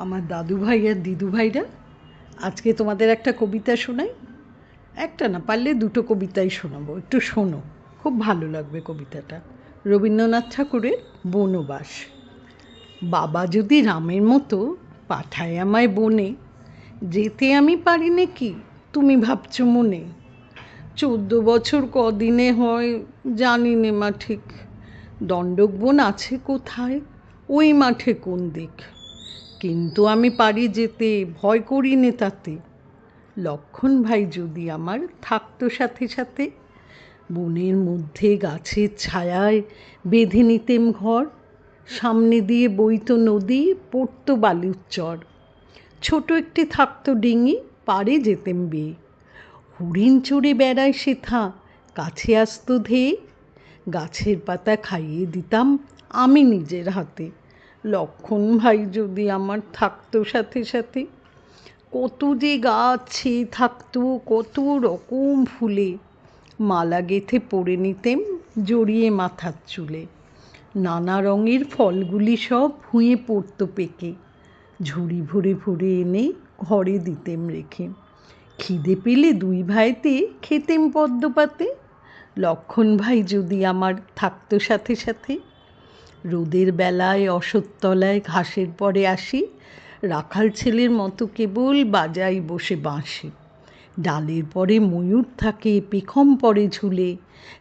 আমার দাদু ভাই আর দিদু ভাইরা আজকে তোমাদের একটা কবিতা শোনাই। একটা না, পারলে দুটো কবিতাই শোনাবো। একটু শোনো, খুব ভালো লাগবে কবিতাটা। রবীন্দ্রনাথ ঠাকুরের বনবাস। বাবা যদি রামের মতো পাঠায় আমায় বনে, যেতে আমি পারি নাকি তুমি ভাবছ মনে? চোদ্দ বছর কদিনে হয় জানি নে মা ঠিক। দণ্ডক বন আছে কোথায়? ওই মাঠে কোন দিক? কিন্তু আমি পারি যেতে, ভয় করি নে তাতে। লক্ষণ ভাই যদি আমার থাকতো সাথে সাথে, বনের মধ্যে গাছের ছায়ায় বেঁধে নিতেম ঘর, সামনে দিয়ে বইতো নদী, পড়তো বালির চর ছোট একটি থাকতো ডিঙি, পাড়ে যেতেম বেয়ে। হরিণ চড়ে বেড়ায় সেথা, কাছে আসতো ধেয়ে। গাছের পাতা খাইয়ে দিতাম আমি নিজের হাতে। লক্ষণ ভাই যদি আমার থাকতো সাথে সাথে, কত যে গাছ থাকতো, কত রকম ফুলে। মালা গেথে পড়ে নিতেম জড়িয়ে মাথার চুলে। নানা রঙের ফলগুলি সব ভুঁয়ে পড়তো পেকে। ঝুড়ি ভরে ভরে এনে ঘরে দিতেম রেখে। খিদে পেলে দুই ভাইতে খেতেম পদ্মপাতে। লক্ষণ ভাই যদি আমার থাকতো সাথে সাথে রোদের বেলায় অসত্তলায় ঘাসের পরে আসি। রাখাল ছেলের মতো কেবল বাজাই বসে বাঁশি। ডালের পরে ময়ূর থাকে, পেখম পরে ঝুলে।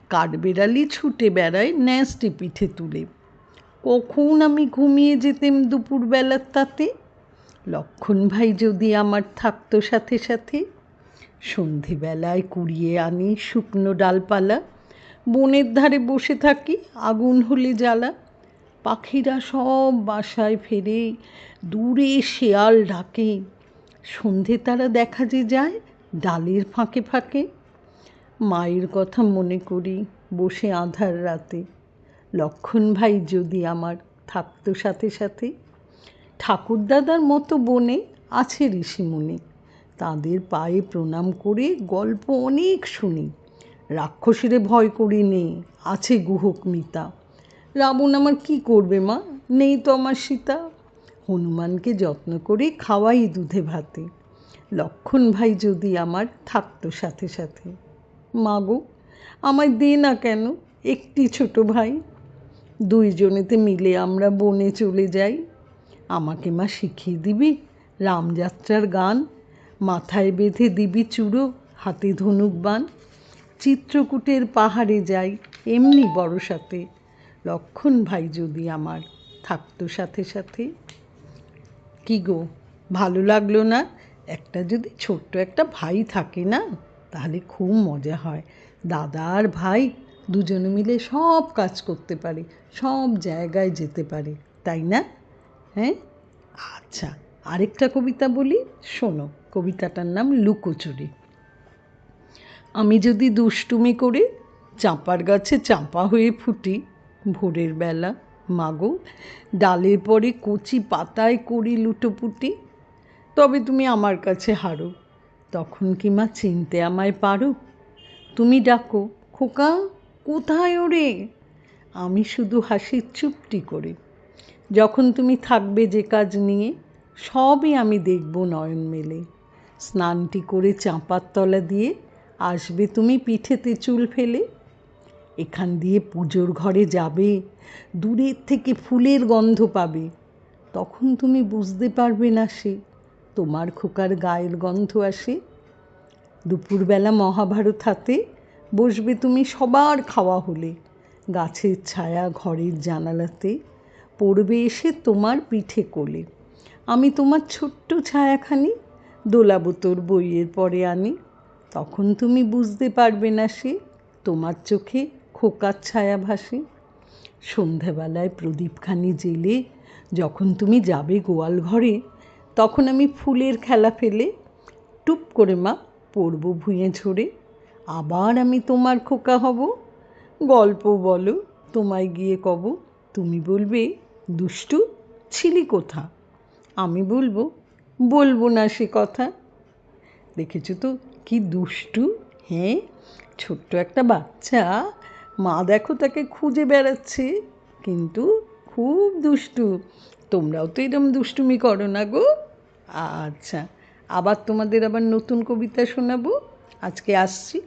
কাঠবেড়ালি ছুটে বেড়ায় ন্যাসটি পিঠে তুলে। কখন আমি ঘুমিয়ে যেতেম দুপুরবেলার তাতে? লক্ষণ ভাই যদি আমার থাকতো সাথে সাথে? সন্ধেবেলায় কুড়িয়ে আনি শুকনো ডালপালা। বনের ধারে বসে থাকি, আগুন হলে জ্বালা। পাখিরা সব বাসায় ফেরে দূরে শেয়াল ডাকে। সন্ধে তারা দেখা যে যায়, ডালের ফাঁকে ফাঁকে। মায়ের কথা মনে করি বসে আধার রাতে। লক্ষণ ভাই যদি আমার থাকতো সাথে সাথে। ঠাকুরদাদার মতো বনে আছে ঋষিমুনি। তাদের পায়ে প্রণাম করে গল্প অনেক শুনি। রাক্ষসীরে ভয় করি নেই আছে গুহক মিতা। রাবণ আমার কি করবে, মা? নেই তো আমার সীতা। হনুমানকে যত্ন করে খাওয়াই দুধে ভাতে। লক্ষণ ভাই যদি আমার থাকতো সাথে সাথে। মাগো আমায় দে না কেন, একটি ছোট ভাই। দুইজনেতে মিলে আমরা বনে চলে যাই। আমাকে মা শিখিয়ে দিবি রামযাত্রার গান। মাথায় বেঁধে দিবি চূড়ো, হাতে ধনুক বান। চিত্রকূটের পাহাড়ে যাই, এমনি বড় সাথে। লক্ষণ ভাই যদি আমার থাকতো সাথে সাথে। কি গো, ভালো লাগল না? একটা যদি ছোট্ট একটা ভাই থাকে না, তাহলে খুব মজা হয়। দাদা আর ভাই দুজনে মিলে সব কাজ করতে পারে, সব জায়গায় যেতে পারে, তাই না? হ্যাঁ? আচ্ছা আরেকটা কবিতা বলি, শোনো, কবিতাটার নাম লুকোচুরি। আমি যদি দুষ্টুমি করে চাঁপার গাছে চাঁপা হয়ে ফুটি ভোরের বেলা, মাগো, ডালের পরে কচি পাতায় করি লুটোপুটি। তবে তুমি আমার কাছে হারো, তখন কি মা চিনতে আমায় পারো? তুমি ডাকো, খোকা, কোথায় ওরে? আমি শুধু হাসি চুপটি করে। যখন তুমি থাকবে যে কাজ নিয়ে, সবই আমি দেখব নয়ন মেলে। স্নানটি করে চাঁপার তলা দিয়ে আসবে তুমি পিঠেতে চুল ফেলে। এখান দিয়ে পুজোর ঘরে যাবে, দূরের থেকে ফুলের গন্ধ পাবে। তখন তুমি বুঝতে পারবে না সে, তোমার খোকার গায়ের গন্ধ আসে। দুপুরবেলা মহাভারত হাতে বসবে তুমি সবার খাওয়া হলে, গাছের ছায়া ঘরের জানালাতে। পড়বে এসে তোমার পিঠে কোলে। আমি তোমার ছোট্ট ছায়াখানি, দোলাবো তোর বইয়ের পরে আনি। তখন তুমি বুঝতে পারবে না সে, তোমার চোখে খোকার ছায়া ভাসে সন্ধ্যাবেলায় প্রদীপখানি জেলে যখন তুমি যাবে গোয়াল ঘরে, তখন আমি ফুলের খেলা ফেলে টুপ করে মা পড়ব ভুঁয়ে ঝরে। আবার আমি তোমার খোকা হব। গল্প বলো, তোমায় গিয়ে কব, তুমি বলবে, দুষ্টু, ছিলি কোথা? আমি বলব বলব না সে কথা। দেখেছ তো কি দুষ্টু হ্যাঁ? ছোট্ট একটা বাচ্চা মা দেখো তাকে খুঁজে বেড়াচ্ছে, কিন্তু খুব দুষ্টু। তোমরাও তো এরম দুষ্টুমি করো না গো। আচ্ছা আবার তোমাদের আবার নতুন কবিতা শোনাবো? আজকে আসছি।